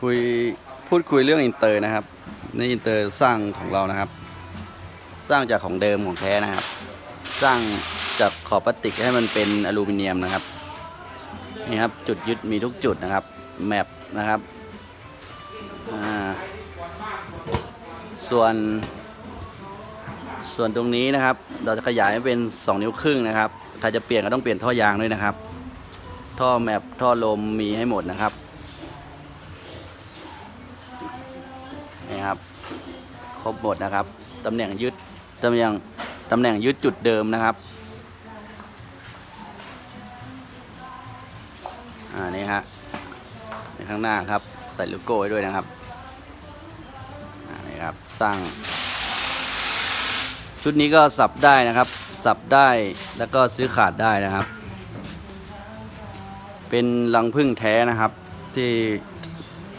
คุยพูดคุยเรื่องอินเตอร์นะครับในอินเตอร์สร้างของเรานะครับ สร้างจากของเดิมของแท้นะครับ สร้างจากขอบพลาสติกให้มันเป็นอลูมิเนียมนะครับนี่ครับจุดยึดมีทุกจุดนะครับแมปนะครับส่วนส่วนตรงนี้นะครับ เราจะขยายให้เป็น 2 นิ้วครึ่งนะครับใครจะเปลี่ยนก็ต้องเปลี่ยนท่อยางด้วยนะครับ ท่อแมปท่อลมมีให้หมดนะครับ นี่ครับ ครบหมดนะครับตำแหน่งยึดตำแหน่งตำแหน่งยึดจุดเดิมนะครับอ่านี่ฮะในข้างหน้าครับใส่โลโก้ไว้ด้วยนะครับอ่านี่ครับสร้าง ชุดนี้ก็สับได้นะครับ สับได้แล้วก็ซื้อขาดได้นะครับ เป็นรังพึ่งแท้นะครับที่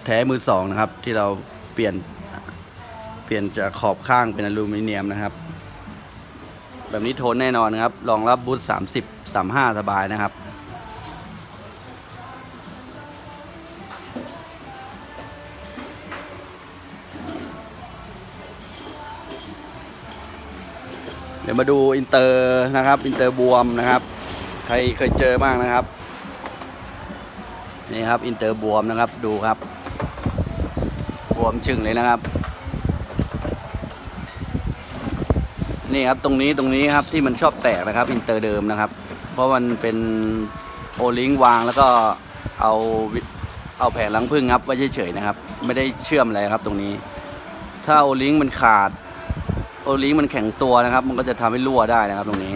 แท้มือสองนะครับ ที่เราเปลี่ยน ปลี่ยนจากขอบข้างเป็นอลูมิเนียมนะครับ แบบนี้ทนแน่นอนนะครับรองรับบูท30 35 สบายนะครับ เดี๋ยวมาดูอินเตอร์นะครับ อินเตอร์บวมนะครับ ใครเคยเจอบ้างนะครับ นี่ครับอินเตอร์บวมนะครับดูครับ บวมชึ่งเลยนะครับ นี่ครับตรงนี้ตรงนี้ครับที่มันชอบแตกนะครับอินเตอร์เดิมนะครับ เพราะมันเป็นโอลิงวางแล้วก็เอาเอาแผงลังพึ่งครับไว้เฉยๆนะครับ ไม่ได้เชื่อมอะไรครับตรงนี้ ถ้าโอลิงมันขาดโอลิงมันแข็งตัวนะครับ มันก็จะทำให้รั่วได้นะครับตรงนี้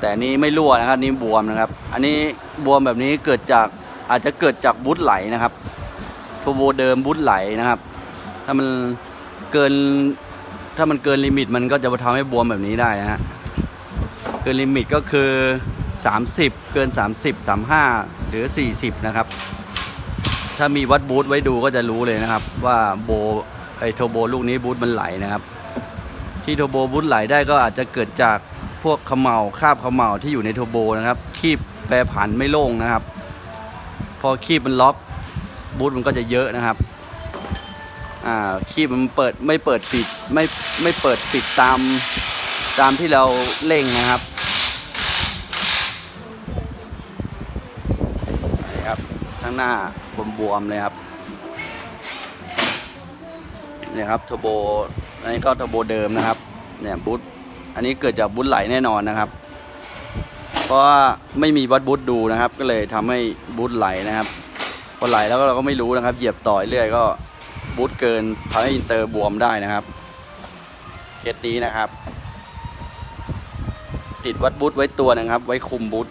แต่นี้ไม่รั่วนะครับนี่บวมนะครับ อันนี้บวมแบบนี้เกิดจากอาจจะเกิดจากบูทไหลนะครับโทโบเดิมบูทไหลนะครับ ถ้ามันเกิน ถ้ามันเกินลิมิตมันก็จะทำให้บวมแบบนี้ได้นะฮะ เกินลิมิตก็คือ 30 เกิน 30 35 หรือ 40 นะครับ ถ้ามีวัดบูทไว้ดูก็จะรู้เลยนะครับ ว่าโบไอโทโบลูกนี้บูทมันไหลนะครับ ที่โทโบบูทไหลได้ก็อาจจะเกิดจากพวกเขมเหลาคาบเขมเหลาที่อยู่ในโทโบนะครับ คีบแปรผันไม่โล่งนะครับ พอคีบมันล็อกบูทมันก็จะเยอะนะครับ อ่าคีบมันเปิดไม่เปิดปิดไม่ไม่เปิดปิดตามตามที่เราเร่งนะครับนี่ครับข้างหน้าบวมๆเลยครับเนี่ยครับเทอร์โบอันนี้ก็เทอร์โบเดิมนะครับเนี่ยบูทอันนี้เกิดจากบูทไหลแน่นอนนะครับ เพราะว่าไม่มีวัดบูทดูนะครับ ก็เลยทำให้บูทไหลนะครับพอไหลแล้วเราก็ไม่รู้นะครับ เหยียบต่อยเรื่อยก็ บูทเกินทำให้อินเตอร์บวมได้นะครับ เคสนี้นะครับ ติดวัดบูทไว้ตัวนะครับ ไว้คุมบูท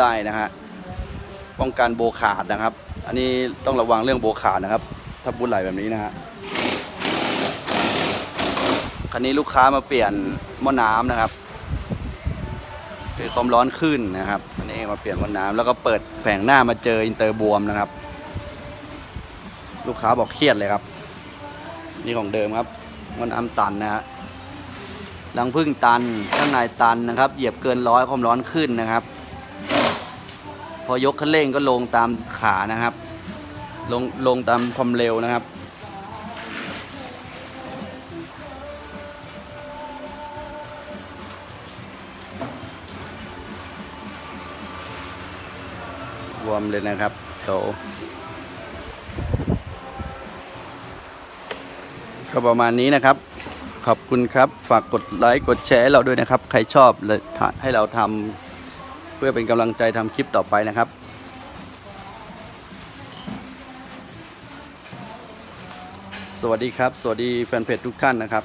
ได้นะฮะป้องกันโบขาดนะครับ อันนี้ต้องระวังเรื่องโบขาดนะครับ ถ้าบูทไหลแบบนี้นะฮะคันนี้ลูกค้ามาเปลี่ยนหม้อน้ำนะครับคือความร้อนขึ้นนะครับอันนี้มาเปลี่ยนหม้อน้ำแล้วก็เปิดแผงหน้ามาเจออินเตอร์บวมนะครับ ลูกค้าบอกเครียดเลยครับ นี่ของเดิมครับหม้อน้ำตันนะฮะรังพึ่งตันข้างในตันนะครับ เหยียบเกินร้อยความร้อนขึ้นนะครับ พอยกคันเร่งก็ลงตามขานะครับ ลงลงตามความเร็วนะครับรวมเลยนะครับเดี๋ยว ก็ประมาณนี้นะครับ ขอบคุณครับ ฝากกดไลค์กดแชร์ให้เราด้วยนะครับ ใครชอบให้เราทำเพื่อเป็นกำลังใจทำคลิปต่อไปนะครับสวัสดีครับ สวัสดีแฟนเพจทุกท่านนะครับ